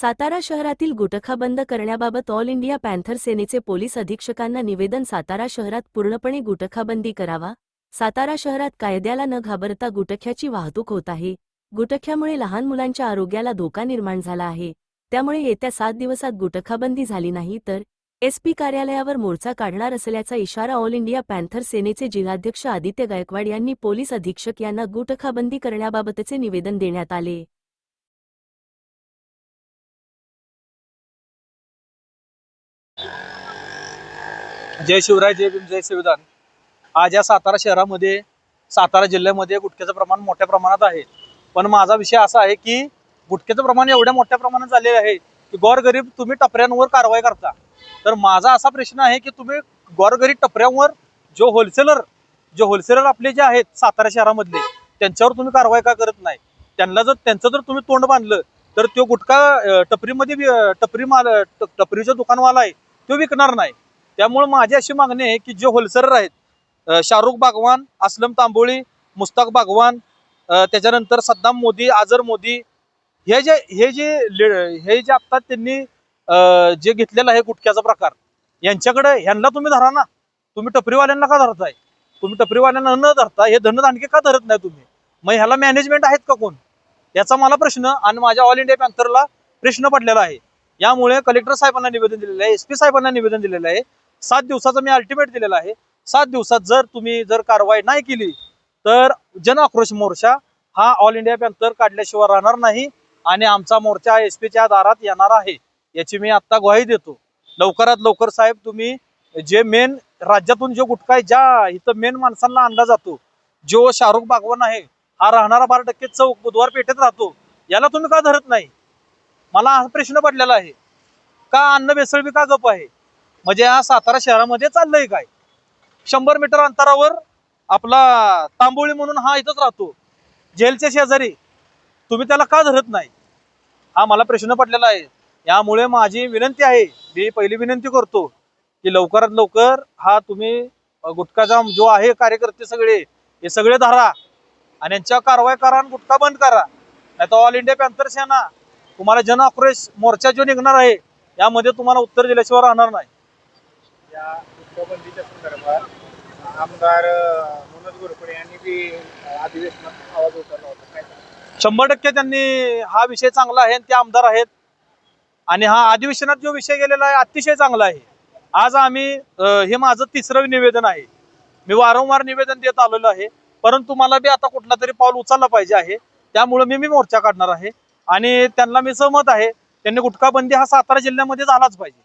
सातारा शहरातील गुटखा बंद करण्याबाबत ऑल इंडिया पॅन्थर सेनेचे पोलीस अधीक्षकांना निवेदन सातारा शहरात पूर्णपणे गुटखाबंदी करावा सातारा शहरात कायद्याला न घाबरता गुटख्याची वाहतूक होत आहे गुटख्यामुळे लहान मुलांच्या आरोग्याला धोका निर्माण झाला आहे त्यामुळे येत्या सात दिवसात गुटखाबंदी झाली नाही तर एसपी कार्यालयावर मोर्चा काढणार असल्याचा इशारा ऑल इंडिया पॅन्थर सेनेचे जिल्हाध्यक्ष आदित्य गायकवाड यांनी पोलीस अधीक्षक यांना गुटखाबंदी करण्याबाबतचे निवेदन देण्यात आले. जय शिवराय जय भीम जय संविधान. आज या सातारा शहरामध्ये सातारा जिल्ह्यामध्ये गुटख्याचं प्रमाण मोठ्या प्रमाणात आहे. पण माझा विषय असा आहे की गुटख्याचं प्रमाण एवढ्या मोठ्या प्रमाणात झालेलं आहे की गोरगरीब तुम्ही टपऱ्यांवर कारवाई करता. तर माझा असा प्रश्न आहे की तुम्ही गोरगरीब टपऱ्यांवर जो होलसेलर जे होलसेलर आपले जे आहेत सातारा शहरामधले त्यांच्यावर तुम्ही कारवाई का करत नाही? त्यांना जर त्यांचं जर तुम्ही तोंड बांधलं तर तो गुटखा टपरीमध्ये टपरी माल टपरीचं टपरीचा दुकानवाला आहे तो विकणार नाही. त्यामुळे माझी अशी मागणी आहे की जे होलसेलर आहेत शाहरुख बागवान असलम तांबोळी मुस्ताक बागवान त्याच्यानंतर सद्दाम मोदी आझर मोदी हे जे हे जे हे जे आत्ता त्यांनी जे घेतलेलं आहे गुटख्याचा प्रकार यांच्याकडे ह्यांना तुम्ही धरा ना. तुम्ही टपरीवाल्यांना का धरताय? तुम्ही टपरीवाल्यांना न धरता हे धनदांडके का धरत नाही तुम्ही? मग ह्याला मॅनेजमेंट आहेत का कोण? याचा मला प्रश्न आणि माझ्या ऑल इंडिया पॅन्थरला प्रश्न पडलेला आहे. यामुळे कलेक्टर साहेबांना निवेदन दिलेलं आहे एस पी साहेबांना निवेदन दिलेलं आहे. सात दिवसाचा मी अल्टिमेट दिलेला आहे. सात दिवसात जर तुम्ही जर कारवाई नाही केली तर जन आक्रोश मोर्चा हा ऑल इंडिया पॅन्थर काढल्याशिवाय राहणार नाही आणि आमचा मोर्चा एस पीच्या दारात येणार आहे याची मी आता ग्वाही देतो. लवकरात लवकर साहेब तुम्ही जे मेन राज्यातून जो गुटखा आहे ज्या इथं मेन माणसांना आणला जातो जो शाहरुख बागवान आहे हा राहणारा बारा टक्के चौक बुधवार पेठेत राहतो याला तुम्ही का धरत नाही? मला हा प्रश्न पडलेला आहे. का अन्न भेसळ बी का गप आहे? म्हणजे या सातारा शहरामध्ये चाललंय काय? शंभर मीटर अंतरावर आपला तांबोळी म्हणून हा इथंच राहतो. जेलच्या शेजारी. तुम्ही त्याला का धरत नाही? हा मला प्रश्न पडलेला आहे. यामुळे माझी विनंती आहे मी पहिली विनंती करतो की लवकरात लवकर हा तुम्ही गुटखा गुटखाचा जो आहे कार्यकर्ते सगळे हे सगळे धरा आणि यांच्या कारवाई करा आणि गुटखा बंद करा. नाही तर ऑल इंडिया पॅन्थर सेना तुम्हाला जन आक्रोश मोर्चा जो निघणार आहे यामध्ये तुम्हाला उत्तर दिल्याशिवाय राहणार नाही. या गुटखाबंदीच्या संदर्भात आमदार मनोज गोरपडे यांनी बी अधिवेशनात आवाज उठवला होता. काय शंभर टक्के त्यांनी हा विषय चांगला आहे आणि ते आमदार आहेत. आणि हा अधिवेशनात जो विषय गेलेला आहे अतिशय चांगला आहे. आज आम्ही हे माझं तिसरं निवेदन आहे. मी वारंवार निवेदन देत आलेलो आहे. परंतु मला बी आता कुठला तरी पाऊल उचलला पाहिजे आहे. त्यामुळे मी मी मोर्चा काढणार आहे. आणि त्यांना मी सहमत आहे. त्यांनी गुटखाबंदी हा सातारा जिल्ह्यामध्ये झालाच पाहिजे.